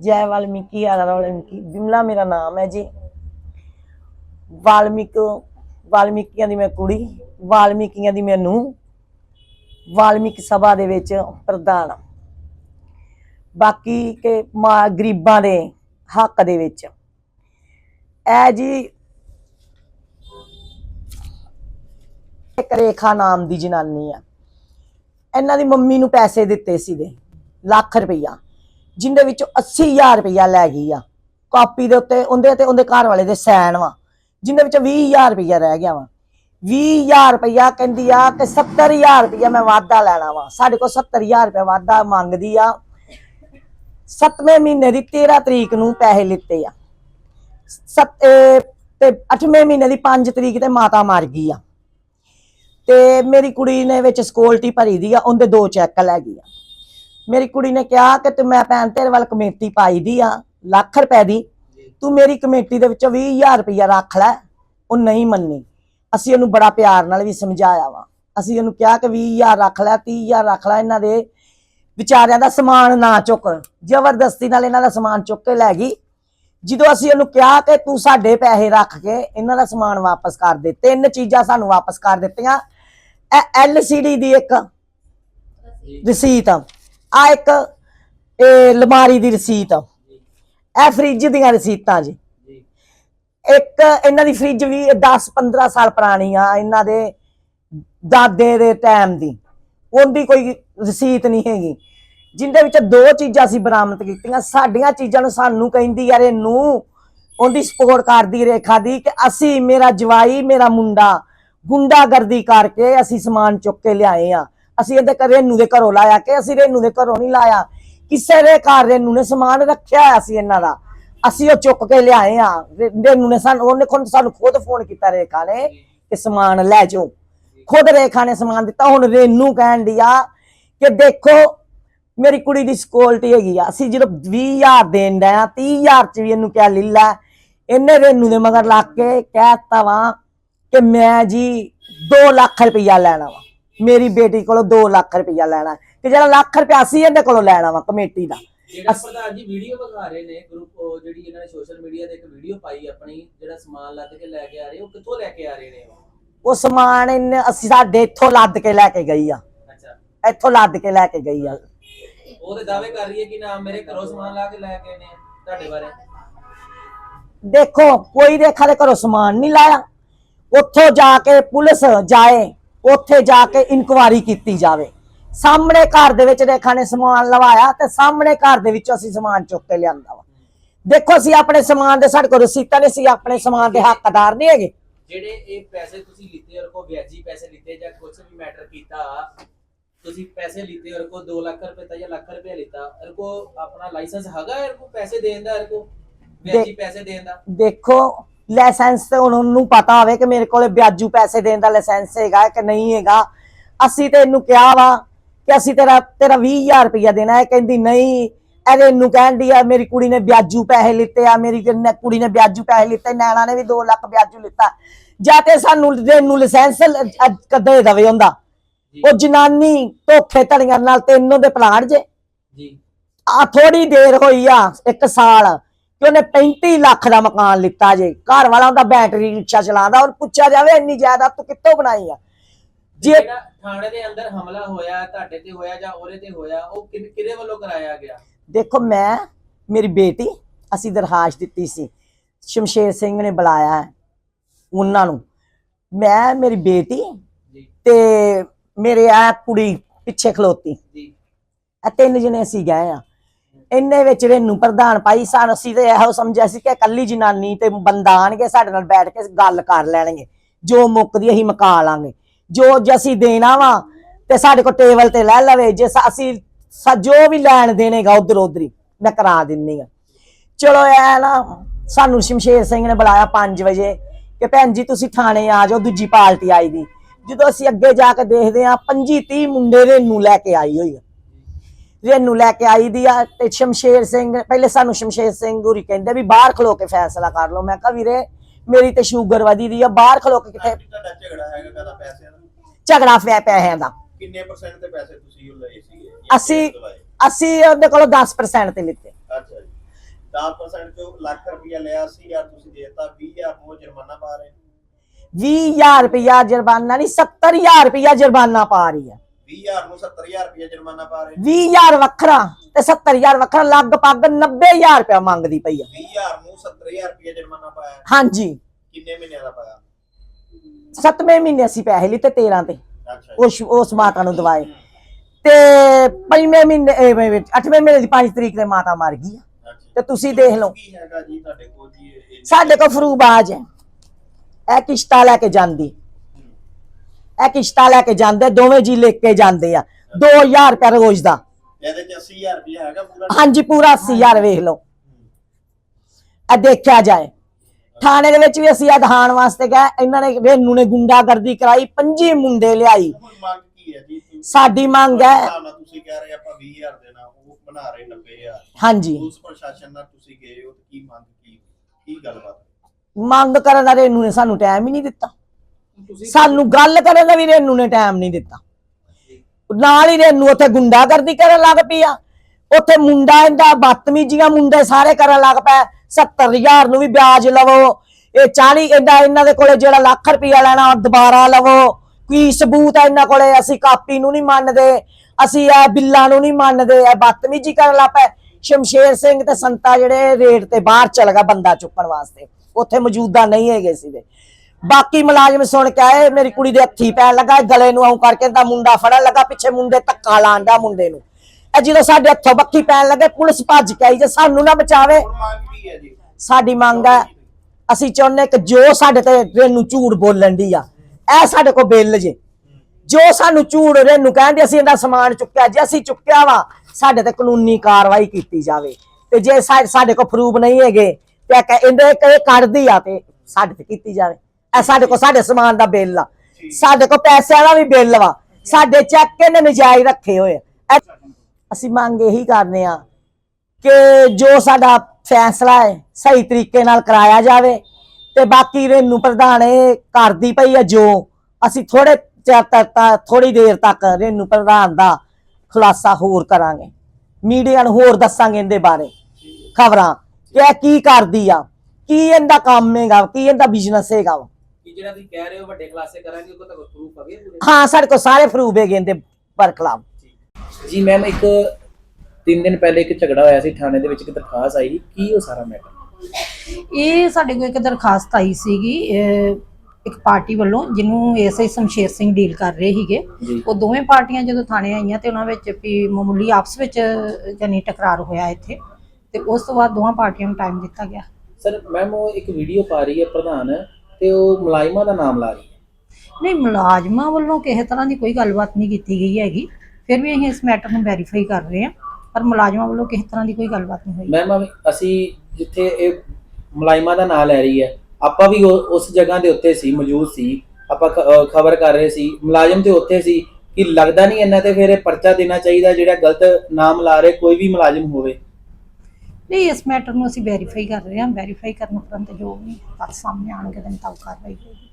ਜੈ ਵਾਲਮੀਕੀ ਆਰਾ ਵਾਲਮੀਕੀ ਬਿਮਲਾ ਮੇਰਾ ਨਾਮ ਹੈ ਜੀ। ਵਾਲਮੀਕ, ਵਾਲਮੀਕੀਆਂ ਦੀ ਮੈਂ ਕੁੜੀ, ਵਾਲਮੀਕੀਆਂ ਦੀ ਮੈਂ ਨੂੰ ਵਾਲਮੀਕ ਸਭਾ ਦੇ ਵਿੱਚ ਪ੍ਰਧਾਨ। ਬਾਕੀ ਕਿ ਮਾ ਗਰੀਬਾਂ ਦੇ ਹੱਕ ਦੇ ਵਿੱਚ। ਇਹ ਜੀ ਇੱਕ ਰੇਖਾ ਨਾਮ ਦੀ ਜਨਾਨੀ ਆ। ਇਹਨਾਂ ਦੀ ਮੰਮੀ ਨੂੰ ਪੈਸੇ ਦਿੱਤੇ ਸੀ ਦੇ ਲੱਖ ਰੁਪਈਆ। ਜਿੰਦੇ ਵਿੱਚੋਂ 80000 ਰੁਪਈਆ ਲੈ ਗਈ ਆ। ਕਾਪੀ ਦੇ ਉੱਤੇ, ਉਹਦੇ ਤੇ ਉਹਦੇ ਘਰ ਵਾਲੇ ਦੇ ਸਾਈਨ ਵਾ। ਜਿੰਦੇ ਵਿੱਚ 20000 ਰੁਪਈਆ ਰਹਿ ਗਿਆ ਵਾ। 20000 ਰੁਪਈਆ ਕਹਿੰਦੀ ਆ ਕਿ 70000 ਰੁਪਈਆ ਮੈਂ ਵਾਧਾ ਲੈਣਾ ਵਾ। ਸਾਡੇ ਕੋਲ 70000 ਰੁਪਇਆ ਵਾਧਾ ਮੰਗਦੀ ਆ। ਸੱਤਵੇਂ ਮਹੀਨੇ ਦੀ 13 ਤਰੀਕ ਨੂੰ ਪੈਸੇ ਲਿੱਤੇ ਆ। ਸੱਤ ਤੇ 8ਵੇਂ ਮਹੀਨੇ ਦੀ 5 ਤਰੀਕ ਤੇ ਮਾਤਾ ਮਰ ਗਈ ਆ। ਤੇ ਮੇਰੀ ਕੁੜੀ ਨੇ ਵਿੱਚ ਸਕੋਲਟੀ ਭਰੀ ਦੀ ਆ, ਉਹਦੇ ਦੋ ਚੈੱਕ ਲੈ ਗਈ ਆ। ਮੇਰੀ ਕੁੜੀ ਨੇ ਕਿਹਾ ਕਿ ਤੇ ਮੈਂ ਭੈਣ ਤੇਰੇ ਵੱਲ ਕਮੇਟੀ ਪਾਈ ਦੀ ਆ ਲੱਖ ਰੁਪਏ ਦੀ। ਤੂੰ ਮੇਰੀ ਕਮੇਟੀ ਦੇ ਵਿੱਚੋਂ 20000 ਰੁਪਇਆ ਰੱਖ ਲੈ ਉਹ ਨਹੀਂ ਮੰਨੀ। ਅਸੀਂ ਉਹਨੂੰ ਬੜਾ ਪਿਆਰ ਨਾਲ ਵੀ ਸਮਝਾਇਆ ਵਾ। ਅਸੀਂ ਉਹਨੂੰ ਕਿਹਾ ਕਿ 20000 ਰੱਖ ਲੈ 30000 ਰੱਖ ਲੈ ਇਹਨਾਂ ਦੇ ਵਿਚਾਰਿਆਂ ਦਾ ਸਮਾਨ ਨਾ ਚੁੱਕ। ਜ਼ਬਰਦਸਤੀ ਨਾਲ ਇਹਨਾਂ ਦਾ ਸਮਾਨ ਚੁੱਕ ਕੇ ਲੈ ਗਈ। ਜਦੋਂ ਅਸੀਂ ਉਹਨੂੰ ਕਿਹਾ ਕਿ ਤੂੰ ਸਾਡੇ ਪੈਸੇ ਰੱਖ ਕੇ ਇਹਨਾਂ ਦਾ ਸਮਾਨ ਵਾਪਸ ਕਰ ਦੇ ਤਿੰਨ ਚੀਜ਼ਾਂ ਸਾਨੂੰ ਵਾਪਸ ਕਰ ਦਿੱਤੀਆਂ। ਇਹ ਐਲਸੀਡੀ ਦੀ ਇੱਕ ਰਸੀਤ ਆ ਇੱਕ ਇਹ ਲਮਾਰੀ ਦੀ ਰਸੀਤ ਇਹ ਫ੍ਰਿਜ ਦੀਆਂ ਰਸੀਤਾਂ ਜੀ। ਇੱਕ ਇਹਨਾਂ ਦੀ ਫ੍ਰਿਜ ਵੀ 10 15 ਸਾਲ ਪੁਰਾਣੀ ਆ ਇਹਨਾਂ ਦੇ ਦਾਦੇ ਦੇ ਟਾਈਮ ਦੀ। ਉਹਦੀ ਕੋਈ ਰਸੀਤ ਨਹੀਂ ਹੈਗੀ। ਜਿੰਦੇ ਵਿੱਚ ਦੋ ਚੀਜ਼ਾਂ ਅਸੀਂ ਬਰਾਮਦ ਕੀਤੀਆਂ। ਸਾਡੀਆਂ ਚੀਜ਼ਾਂ ਨੂੰ ਸਾਨੂੰ ਕਹਿੰਦੀ ਯਾਰ ਇਹਨੂੰ ਉਹਦੀ ਸਪੋਰਟ ਕਰਦੀ ਰੇਖਾ ਦੀ ਕਿ ਅਸੀਂ ਮੇਰਾ ਜਵਾਈ ਮੇਰਾ ਮੁੰਡਾ ਗੁੰਡਾਗਰਦੀ ਕਰਕੇ ਅਸੀਂ ਸਮਾਨ ਚੁੱਕ ਕੇ ਲਿਆਏ ਆ। ਅਸੀਂ ਇਹਦੇ ਘਰ ਰੇਨੂ ਦੇ ਘਰੋਂ ਲਾਇਆ ਕਿ ਅਸੀਂ ਰੇਨੂ ਦੇ ਘਰੋਂ ਨਹੀਂ ਲਾਇਆ। ਕਿਸੇ ਦੇ ਘਰ ਰੇਨੂ ਨੇ ਸਮਾਨ ਰੱਖਿਆ ਹੋਇਆ ਸੀ ਇਹਨਾਂ ਦਾ। ਅਸੀਂ ਉਹ ਚੁੱਕ ਕੇ ਲਿਆਏ ਆ। ਰੇਨੂ ਨੇ ਸਾਨੂੰ, ਉਹਨੇ ਖੁਦ, ਸਾਨੂੰ ਖੁਦ ਫੋਨ ਕੀਤਾ ਰੇਖਾ ਨੇ ਕਿ ਸਮਾਨ ਲੈ ਜਾਓ। ਖੁਦ ਰੇਖਾ ਨੇ ਸਮਾਨ ਦਿੱਤਾ। ਹੁਣ ਰੇਨੂ ਕਹਿਣ ਦੀ ਆ ਕਿ ਦੇਖੋ, ਮੇਰੀ ਕੁੜੀ ਦੀ ਸਕਿਉਰਟੀ ਹੈਗੀ ਆ। ਅਸੀਂ ਜਦੋਂ 20000 ਦੇਣ ਦਾ ਆ 30000 ਚ ਵੀ ਇਹਨੂੰ ਕਿਹਾ ਲਿੱਲਾ, ਇਹਨੇ ਰੇਨੂ ਦੇ ਮਗਰ ਲੱਗ ਕੇ ਕਹਿਤਾ ਵਾ ਕਿ ਮੈਂ ਜੀ 2 ਲੱਖ ਰੁਪਈਆ ਲੈਣਾ ਵਾ। ਮੇਰੀ ਬੇਟੀ ਕੋਲੋਂ 2 ਲੱਖ ਰੁਪਈਆ ਲੈਣਾ ਕਿ ਜਿਹੜਾ ਲੱਖ ਰੁਪਿਆ ਸੀ ਇਹਦੇ ਕੋਲੋਂ ਲੈਣਾ ਵਾ ਕਮੇਟੀ ਦਾ। ਜਿਹੜਾ ਪ੍ਰਧਾਨ ਜੀ ਵੀਡੀਓ ਵਿਖਾ ਰਹੇ ਨੇ ਗਰੁੱਪ ਉਹ ਜਿਹੜੀ ਇਹਨਾਂ ਨੇ ਸੋਸ਼ਲ ਮੀਡੀਆ ਤੇ ਇੱਕ ਵੀਡੀਓ ਪਾਈ ਆਪਣੀ ਜਿਹੜਾ ਸਮਾਨ ਲੱਦ ਕੇ ਲੈ ਕੇ ਆ ਰਹੇ ਉਹ ਕਿੱਥੋਂ ਲੈ ਕੇ ਆ ਰਹੇ ਨੇ ਉਹ? ਉਹ ਸਮਾਨ ਇਹਨੇ ਅਸੀਂ ਸਾਡੇ ਇੱਥੋਂ ਲੱਦ ਕੇ ਲੈ ਕੇ ਗਈ ਆ। ਅੱਛਾ। ਇੱਥੋਂ ਲੱਦ ਕੇ ਲੈ ਕੇ ਗਈ ਆ। ਉਹ ਤੇ ਦਾਅਵੇ ਕਰ ਰਹੀ ਹੈ ਕਿ ਨਾ ਮੇਰੇ ਘਰੋਂ ਸਮਾਨ ਲਾ ਕੇ ਲੈ ਕੇ ਨੇ ਤੁਹਾਡੇ ਬਾਰੇ। ਦੇਖੋ ਕੋਈ ਰੇਖਾ ਦੇ ਘਰੋਂ ਸਮਾਨ ਨਹੀਂ ਲਾਇਆ। ਉੱਥੋਂ ਜਾ ਕੇ ਪੁਲਿਸ ਜਾਏ ਉੱਥੇ ਜਾ ਕੇ ਇਨਕੁਆਰੀ ਕੀਤੀ ਜਾਵੇ। ਸਾਹਮਣੇ ਘਰ ਦੇ ਵਿੱਚ ਰੇਖਾ ਨੇ ਸਮਾਨ ਲਵਾਇਆ ਤੇ ਸਾਹਮਣੇ ਘਰ ਦੇ ਵਿੱਚੋਂ ਅਸੀਂ ਸਮਾਨ ਚੁੱਕ ਕੇ ਲਿਆਂਦਾ ਵਾ। ਦੇਖੋ ਅਸੀਂ ਆਪਣੇ ਸਮਾਨ ਦੇ ਸਾਡੇ ਕੋਲ ਰਸੀਤਾਂ ਨੇ ਅਸੀਂ ਆਪਣੇ ਸਮਾਨ ਦੇ ਹੱਕਦਾਰ ਨਹੀਂ ਹੈਗੇ। ਜਿਹੜੇ ਇਹ ਪੈਸੇ ਤੁਸੀਂ ਲਿੱਤੇ ਔਰ ਕੋ ਵਿਆਜੀ ਪੈਸੇ ਲਿੱਤੇ ਜਾਂ ਕੁਝ ਵੀ ਮੈਟਰ ਕੀਤਾ ਤੁਸੀਂ ਪੈਸੇ ਲਿੱਤੇ ਔਰ ਕੋ 2 ਲੱਖ ਰੁਪਏ ਤਾਂ ਜਾਂ ਲੱਖ ਰੁਪਏ ਲਿੱਤਾ ਔਰ ਕੋ ਆਪਣਾ ਲਾਇਸੈਂਸ ਹੈਗਾ ਔਰ ਕੋ ਪੈਸੇ ਦੇਣ ਦਾ ਔਰ ਕੋ ਵਿਆਜੀ ਪੈਸੇ ਦੇਣ ਦਾ? ਦੇਖੋ ਲਾਇਸੈਂਸ ਤੇ ਉਹਨੂੰ ਪਤਾ ਹੋਵੇ ਕਿ ਮੇਰੇ ਕੋਲੇ ਵਿਆਜੂ ਪੈਸੇ ਦੇਣ ਦਾ ਲਾਇਸੈਂਸ ਹੈਗਾ ਕਿ ਨਹੀਂ ਹੈਗਾ ਅਸੀਂ ਤੇ ਇਹਨੂੰ ਕਿਹਾ ਵਾ ਕਿ ਅਸੀਂ ਤੇਰਾ ਤੇਰਾ 20000 ਰੁਪਇਆ ਦੇਣਾ ਹੈ। ਕਹਿੰਦੀ ਨਹੀਂ ਇਹਦੇ ਇਹਨੂੰ ਕਹਿੰਦੀ ਆ ਮੇਰੀ ਕੁੜੀ ਨੇ ਵਿਆਜੂ ਪੈਸੇ ਲਿੱਤੇ ਆ ਮੇਰੀ ਕੁੜੀ ਨੇ ਵਿਆਜੂ ਪੈਸੇ ਲਿੱਤੇ ਨੈਣਾ ਨੇ ਵੀ 2 ਲੱਖ ਵਿਆਜੂ ਲਿੱਤਾ। ਜਾਂ ਤੇ ਸਾਨੂੰ ਨੂੰ ਲਾਇਸੈਂਸ ਕਦੇ ਦਵੇ ਹੁੰਦਾ। ਉਹ ਜਨਾਨੀ ਧੋਖੇ ਧੜੀਆਂ ਨਾਲ ਤੈਨੂੰ ਦੇ ਪਲਾਟ ਜੇ। ਜੀ। ਆ ਥੋੜੀ ਦੇਰ ਹੋਈ ਆ ਇੱਕ ਸਾਲ। ਕਿ ਉਹਨੇ 35 ਲੱਖ ਦਾ ਮਕਾਨ ਲਿੱਤਾ ਜੇ। ਘਰ ਵਾਲਾ ਉਹਦਾ ਬੈਟਰੀ ਰਿਕਸ਼ਾ ਚਲਾਉਂਦਾ ਔਰ ਪੁੱਛਿਆ ਜਾਵੇ ਇੰਨੀ ਜਾਇਦਾਦ ਤੂੰ ਕਿੱਥੋਂ ਬਣਾਈ ਆ? ਜੇ ਥਾਣੇ ਦੇ ਅੰਦਰ ਹਮਲਾ ਹੋਇਆ ਤੁਹਾਡੇ ਤੇ ਹੋਇਆ ਜਾਂ ਉਹਦੇ ਤੇ ਹੋਇਆ ਉਹ ਕਿਹਦੇ ਵੱਲੋਂ ਕਰਾਇਆ ਗਿਆ? ਦੇਖੋ ਮੈਂ ਮੇਰੀ ਬੇਟੀ ਅਸੀਂ ਦਰਖਾਸਤ ਦਿੱਤੀ ਸੀ। ਸ਼ਮਸ਼ੇਰ ਸਿੰਘ ਨੇ ਬੁਲਾਇਆ ਉਹਨਾਂ ਨੂੰ। ਮੈਂ ਮੇਰੀ ਬੇਟੀ ਤੇ ਮੇਰੇ ਆ ਕੁੜੀ ਪਿੱਛੇ ਖਲੋਤੀ। ਜੀ। ਇਹ ਤਿੰਨ ਜਣੇ ਅਸੀਂ ਗਏ ਆ। ਇੰਨੇ ਵਿੱਚ ਰੇਨੂ ਪ੍ਰਧਾਨ ਪਾਈ ਸਨ ਅਸੀਂ ਤੇ ਇਹੋ ਸਮਝਿਆ ਸੀ ਕਿ ਇਕੱਲੀ ਜਨਾਨੀ ਤੇ ਬੰਦਾ ਆਣਗੇ, ਸਾਡੇ ਨਾਲ ਬੈਠ ਕੇ ਗੱਲ ਕਰ ਲੈਣਗੇ। ਜੋ ਮੁੱਕਦੀ ਅਸੀਂ ਮੁਕਾ ਲਾਂਗੇ। ਜੋ ਜੇ ਅਸੀਂ ਦੇਣਾ ਵਾ ਤੇ ਸਾਡੇ ਕੋਲ ਟੇਬਲ ਤੇ ਲੈ ਲਵੇ, ਜੇ ਅਸੀਂ ਜੋ ਵੀ ਲੈਣ ਦੇਣੇਗਾ ਉਧਰ ਉਧਰ, ਮੈਂ ਕਰਾ ਦਿੰਨੀ ਆ। ਚਲੋ ਇਹ ਨਾ, ਸਾਨੂੰ ਸ਼ਮਸ਼ੇਰ ਸਿੰਘ ਨੇ ਬੁਲਾਇਆ 5 ਵਜੇ ਕਿ ਭੈਣ ਜੀ ਤੁਸੀਂ ਥਾਣੇ ਆ ਜਾਓ, ਦੂਜੀ ਪਾਰਟੀ ਆਈ ਦੀ। ਜਦੋਂ ਅਸੀਂ ਅੱਗੇ ਜਾ ਕੇ ਦੇਖਦੇ ਆ 25 30 ਮੁੰਡੇ ਰੇਨੂ ਲੈ ਕੇ ਆਈ ਹੋਈ ਆ। ਰੇਨੂ ਲੈ ਕੇ ਆਈ ਦੀ ਆ ਤੇ ਸ਼ਮਸ਼ੇਰ ਸਿੰਘ ਪਹਿਲੇ ਸਾਨੂੰ ਸ਼ਮਸ਼ੇਰ ਸਿੰਘ ਗੁਰੀ ਕਹਿੰਦੇ ਵੀ ਬਾਹਰ ਖਲੋ ਕੇ ਫੈਸਲਾ ਕਰ ਲਓ। ਮੈਂ ਕਿਹਾ ਵੀਰੇ ਮੇਰੀ ਤੇ ਸ਼ੂਗਰ ਵਧੀ ਦੀ ਆ ਬਾਹਰ ਖਲੋ ਕੇ ਤੁਹਾਡਾ ਝਗੜਾ ਹੈਗਾ ਕਦਾ ਪੈਸਿਆਂ ਦਾ? ਝਗੜਾ ਪਿਆ ਪੈਸਿਆਂ ਦਾ। ਕਿੰਨੇ ਪਰਸੈਂਟ ਤੇ ਪੈਸੇ ਤੁਸੀਂ ਉਹ ਲਏ ਸੀਗੇ? ਅਸੀਂ ਅਸੀਂ ਉਹਦੇ ਕੋਲੋਂ 10% ਤੇ ਲਿੱਤੇ। ਅੱਛਾ ਜੀ। 10% ਚੋਂ ਲੱਖ ਰੁਪਇਆ ਲਿਆ 80000 ਤੁਸੀਂ ਦੇਤਾ? 20000 ਨੂੰ ਉਹ ਜੁਰਮਾਨਾ ਪਾ ਰਹੇ 20000 ਰੁਪਇਆ ਜੁਰਮਾਨਾ ਨਹੀਂ 70000 ਰੁਪਇਆ ਜੁਰਮਾਨਾ ਪਾ ਰਹੀ ਹੈ 20000 ਨੂੰ 70000 ਰੁਪਇਆ ਜੁਰਮਾਨਾ ਪਾ ਰਹੇ 20000 ਵੱਖਰਾ ਤੇ 70000 ਵੱਖਰਾ ਲਗਭਗ 90000 ਰੁਪਇਆ ਮੰਗਦੀ ਪਈ ਆ। 20000 ਨੂੰ 70000 ਰੁਪਇਆ ਜੁਰਮਾਨਾ ਪਾਇਆ। ਹਾਂਜੀ। ਕਿੰਨੇ ਮਹੀਨਿਆਂ ਦਾ ਪਾਇਆ? ਸੱਤਵੇਂ ਮਹੀਨੇ ਅਸੀਂ ਪੈਸੇ ਲਿੱਤੇ 13 ਤੇ। ਅੱਛਾ ਜੀ। ਉਸ ਉਸ ਮਾਤਾ ਨੂੰ ਦਵਾਏ। ਤੇ ਪੰਜਵੇਂ ਮਹੀਨੇ ਇਹ ਵਿੱਚ ਅੱਠਵੇਂ ਮਹੀਨੇ ਦੀ 5 ਤਰੀਕ ਤੇ ਮਾਤਾ ਮਰ ਗਈ ਤੇ ਤੁਸੀਂ ਦੇਖ ਲਓ। ਕੀ ਹੈਗਾ ਜੀ ਤੁਹਾਡੇ ਕੋਲ ਜੀ? ਇਹ- ਇਹ- ਸਾਡੇ ਕੋਲ ਫਰੂਬਾਜ ਹੈ। ਇਹ ਕਿਸ਼ਤਾ ਲੈ ਕੇ ਜਾਂਦੀ। ਇਹ ਕਿਸ਼ਤਾ ਲੈ ਕੇ ਜਾਂਦੇ ਦੋਵੇਂ ਜੀ ਲੈ ਕੇ ਜਾਂਦੇ ਆ। 2000 ਰੁਪਏ ਰੋਜ਼ ਦਾ। ਇਹਦੇ ਚ 80000 ਰੁਪਇਆ ਹੈਗਾ ਪੂਰਾ? ਹਾਂਜੀ ਪੂਰਾ 80000 ਵੇਖ ਲਓ। ਇਹ ਦੇਖਿਆ ਜਾਏ। ਥਾਣੇ ਦੇ ਵਿੱਚ ਵੀ ਅਸੀਂ ਅਧਾਨ ਵਾਸਤੇ ਗਏ। ਇਹਨਾਂ ਨੇ ਰੇਨੂ ਨੇ ਗੁੰਡਾਗਰਦੀ ਕਰਾਈ ਪੰਜੀ ਮੁੰਡੇ ਲਿਆਈ। ਹੁਣ ਮੰਗ ਕੀ ਹੈ ਜੀ? ਤੁਸੀਂ- ਸਾਡੀ ਮੰਗ ਹੈ ਹਿਸਾਬ ਨਾਲ ਤੁਸੀਂ ਕਹਿ ਰਹੇ ਆਪਾਂ 20000 ਦੇਣਾ ਉਹ ਬਣਾ ਰਹੇ 90000 ਹਾਂਜੀ। ਪੁਲਿਸ ਪ੍ਰਸ਼ਾਸਨ ਨਾਲ ਤੁਸੀਂ ਗਏ ਹੋ ਤੇ ਕੀ ਮੰਗ ਕੀ ਕੀ ਗੱਲਬਾਤ? ਮੰਗ ਕਰਨ ਦਾ ਰੇਨੂ ਨੇ ਸਾਨੂੰ ਟਾਈਮ ਹੀ ਨਹੀਂ ਦਿੱਤਾ। ਸਾਨੂੰ ਗੱਲ ਕਰਨ ਦਾ ਵੀ ਰੇਨੂ ਨੇ ਟਾਈਮ ਨਹੀਂ ਦਿੱਤਾ। ਨਾਲ ਹੀ ਰੇਨੂ ਉੱਥੇ ਗੁੰਡਾਗਰਦੀ ਕਰਨ ਲੱਗ ਪਈ ਉੱਥੇ ਮੁੰਡਾ ਇਹਦਾ ਬਦਤਮੀਜ਼ੀਆਂ ਮੁੰਡੇ ਸਾਰੇ ਕਰਨ ਲੱਗ ਪਏ 70000 ਨੂੰ ਵੀ ਵਿਆਜ ਲਵੋ। ਇਹ 40 ਇਹਦਾ ਇਹਨਾਂ ਦੇ ਕੋਲੇ ਜਿਹੜਾ ਲੱਖ ਰੁਪਇਆ ਲੈਣਾ, ਦੁਬਾਰਾ ਲਵੋ। ਕੀ ਸਬੂਤ ਹੈ ਇਹਨਾਂ ਕੋਲੇ? ਅਸੀਂ ਕਾਪੀ ਨੂੰ ਨਹੀਂ ਮੰਨਦੇ। ਅਸੀਂ ਇਹ ਬਿੱਲਾਂ ਨੂੰ ਨਹੀਂ ਮੰਨਦੇ। ਇਹ ਬਦਤਮੀਜ਼ੀ ਕਰਨ ਲੱਗ ਪਏ। ਸ਼ਮਸ਼ੇਰ ਸਿੰਘ ਤੇ ਸੰਤਾ ਜਿਹੜੇ ਰੇਟ ਤੇ ਬਾਹਰ ਚਲ ਗਿਆ ਬੰਦਾ ਚੁੱਕਣ ਵਾਸਤੇ। ਉੱਥੇ ਮੌਜੂਦਾ ਨਹੀਂ ਹੈਗੇ ਸੀਗੇ। ਬਾਕੀ ਮੁਲਾਜ਼ਮ ਸੁਣ ਕੇ ਆਏ, ਮੇਰੀ ਕੁੜੀ ਦੇ ਹੱਥੀ ਪੈਣ ਲੱਗਾ ਗਲੇ ਨੂੰ ਆਉਂ ਕਰਕੇ ਦਾ ਮੁੰਡਾ ਫੜਨ ਲੱਗਾ, ਪਿੱਛੇ ਮੁੰਡੇ ਧੱਕਾ ਲਾਂਦਾ ਮੁੰਡੇ ਨੂੰ। ਇਹ ਜਦੋਂ ਸਾਡੇ ਹੱਥੋਂ ਬੱਕੀ ਪੈਣ ਲੱਗੇ, ਪੁਲਿਸ ਭੱਜ ਕੇ ਆਈ, ਜੇ ਸਾਨੂੰ ਨਾ ਬਚਾਵੇ। ਸਾਡੀ ਮੰਗ ਹੈ, ਅਸੀਂ ਚਾਹੁੰਦੇ ਕਿ ਜੋ ਸਾਡੇ ਤੇ ਰੇਨੂ ਝੂਠ ਬੋਲਣ ਦੀ ਆ, ਇਹ ਸਾਡੇ ਕੋਲ ਬਿੱਲ ਜੇ। ਜੋ ਸਾਨੂੰ ਝੂਠ ਰੇਨੂ ਕਹਿੰਦੇ ਅਸੀਂ ਇਹਦਾ ਸਮਾਨ ਚੁੱਕਿਆ, ਜੇ ਅਸੀਂ ਚੁੱਕਿਆ ਵਾ, ਸਾਡੇ ਤੇ ਕਾਨੂੰਨੀ ਕਾਰਵਾਈ ਕੀਤੀ ਜਾਵੇ। ਤੇ ਜੇ ਸਾਡੇ ਕੋਲ ਪ੍ਰੂਫ ਨਹੀਂ ਹੈਗੇ, ਤੇ ਇਹਦੇ ਇਹ ਕੱਢਦੀ ਆ ਤੇ ਸਾਡੇ ਤੇ ਕੀਤੀ ਜਾਵੇ। ਇਹ ਸਾਡੇ ਕੋਲ ਸਾਡੇ ਸਮਾਨ ਦਾ ਬਿੱਲ ਆ। ਸਾਡੇ ਕੋਲ ਪੈਸਿਆਂ ਦਾ ਵੀ ਬਿੱਲ ਵਾ। ਸਾਡੇ ਚੈੱਕ ਇਹਨੇ ਨਜਾਇਜ਼ ਰੱਖੇ ਹੋਏ ਆ। ਅਸੀਂ ਮੰਗ ਇਹੀ ਕਰਨੇ ਆ ਕਿ ਜੋ ਸਾਡਾ ਫੈਸਲਾ ਹੈ ਸਹੀ ਤਰੀਕੇ ਨਾਲ ਕਰਾਇਆ ਜਾਵੇ ਤੇ ਬਾਕੀ ਰੇਨੂ ਪ੍ਰਧਾਨ ਇਹ ਕਰਦੀ ਪਈ ਹੈ ਜੋ। ਅਸੀਂ ਥੋੜੇ ਚਿਰ ਤੱਕ ਥੋੜੀ ਦੇਰ ਤੱਕ ਰੇਨੂ ਪ੍ਰਧਾਨ ਦਾ ਖੁਲਾਸਾ ਹੋਰ ਕਰਾਂਗੇ। ਮੀਡੀਆ ਨੂੰ ਹੋਰ ਦੱਸਾਂਗੇ ਇਹਦੇ ਬਾਰੇ ਖਬਰਾਂ ਕਿ ਇਹ ਕੀ ਕਰਦੀ ਆ ਕੀ ਇਹਦਾ ਕੰਮ ਹੈਗਾ ਕੀ ਇਹਦਾ ਬਿਜ਼ਨਸ ਹੈਗਾ ਵਾ। ਕਿ ਜਿਹੜਾ ਤੁਸੀਂ ਕਹਿ ਰਹੇ ਹੋ ਵੱਡੇ ਕਲਾਸੇ ਕਰਾਂਗੇ ਉਹ ਤਾਂ ਪ੍ਰੂਫ ਹੈਗੇ ਪੂਰੇ? ਹਾਂ ਸਾਡੇ ਕੋਲ ਸਾਰੇ ਪ੍ਰੂਫ ਹੈਗੇ ਇਹਦੇ ਪਰ ਖਿਲਾਫ। ਜੀ ਮੈਮ ਇੱਕ ਤਿੰਨ ਦਿਨ ਪਹਿਲੇ ਇੱਕ ਝਗੜਾ ਹੋਇਆ ਸੀ ਥਾਣੇ ਦੇ ਵਿੱਚ ਇੱਕ ਦਰਖਾਸਤ ਆਈ ਕੀ ਉਹ ਸਾਰਾ ਮੈਟਰ ਇਹ ਸਾਡੇ ਕੋਲ ਇੱਕ ਦਰਖਾਸਤ ਆਈ ਸੀਗੀ ਅਹ ਇੱਕ ਪਾਰਟੀ ਵੱਲੋਂ ਜਿਹਨੂੰ ਐਸਆਈ ਸ਼ਮਸ਼ੇਰ ਸਿੰਘ ਡੀਲ ਕਰ ਰਹੇ ਉਹ ਦੋਵੇਂ ਪਾਰਟੀਆਂ ਜਦੋਂ ਥਾਣੇ ਆਈਆਂ ਤੇ ਉਹਨਾਂ ਵਿੱਚ ਵੀ ਮਾਮੂਲੀ ਆਪਸ ਵਿੱਚ ਜਾਨੀ ਟਕਰਾਰ ਹੋਇਆ ਇੱਥੇ। ਤੇ ਉਸ ਤੋਂ ਬਾਅਦ ਦੋਵਾਂ ਪਾਰਟੀਆਂ ਨੂੰ ਟਾਈਮ ਦਿੱਤਾ ਗਿਆ। ਸਰ ਮੈਮ ਉਹ ਇੱਕ ਵੀਡੀਓ ਪਾ ਰਹੀ ਹੈ ਪ੍ਰਧਾਨ। ਤੇ ਉਹ ਮੁਲਾਜ਼ਮਾਂ ਦਾ ਨਾਮ ਲਾ ਰਹੀ ਹੈ। ਨਹੀਂ ਮੁਲਾਜ਼ਮਾਂ ਵੱਲੋਂ ਕਿਸੇ ਤਰ੍ਹਾਂ ਦੀ ਕੋਈ ਗੱਲਬਾਤ ਨਹੀਂ ਕੀਤੀ ਗਈ ਹੈਗੀ। ਫਿਰ ਵੀ ਅਸੀਂ ਇਸ ਮੈਟਰ ਨੂੰ ਵੈਰੀਫਾਈ ਕਰ ਰਹੇ ਹਾਂ ਪਰ ਮੁਲਾਜ਼ਮਾਂ ਵੱਲੋਂ ਕਿਸੇ ਤਰ੍ਹਾਂ ਦੀ ਕੋਈ ਗੱਲਬਾਤ ਨਹੀਂ ਹੋਈ। ਮੈਮ ਅਸੀਂ ਜਿੱਥੇ ਇਹ ਮੁਲਾਜ਼ਮਾਂ ਦਾ ਨਾਮ ਲੈ ਰਹੀ ਹੈ ਆਪਾਂ ਵੀ ਉਸ ਜਗ੍ਹਾ ਦੇ ਉੱਤੇ ਸੀ ਮੌਜੂਦ ਸੀ। ਆਪਾਂ ਖਬਰ ਕਰ ਰਹੇ ਸੀ ਮੁਲਾਜ਼ਮ ਤੇ ਉੱਥੇ ਸੀ ਕਿ ਲੱਗਦਾ ਨਹੀਂ ਇਹਨਾਂ ਤੇ ਫਿਰ ਇਹ ਪਰਚਾ ਦੇਣਾ ਚਾਹੀਦਾ ਜਿਹੜਾ ਗਲਤ ਨਾਮ ਲਾ ਰਹੇ ਕੋਈ ਵੀ ਮੁਲਾਜ਼ਮ ਹੋਵੇ। ਨਹੀਂ, ਇਸ ਮੈਟਰ ਨੂੰ ਅਸੀਂ ਵੈਰੀਫਾਈ ਕਰ ਰਹੇ ਹਾਂ। ਵੈਰੀਫਾਈ ਕਰਨ ਉਪਰੰਤ ਜੋ ਵੀ ਤੱਥ ਸਾਹਮਣੇ ਆਣਗੇ ਤਾਂ ਮੁਤਾਬਕ ਕਾਰਵਾਈ ਹੋਏਗੀ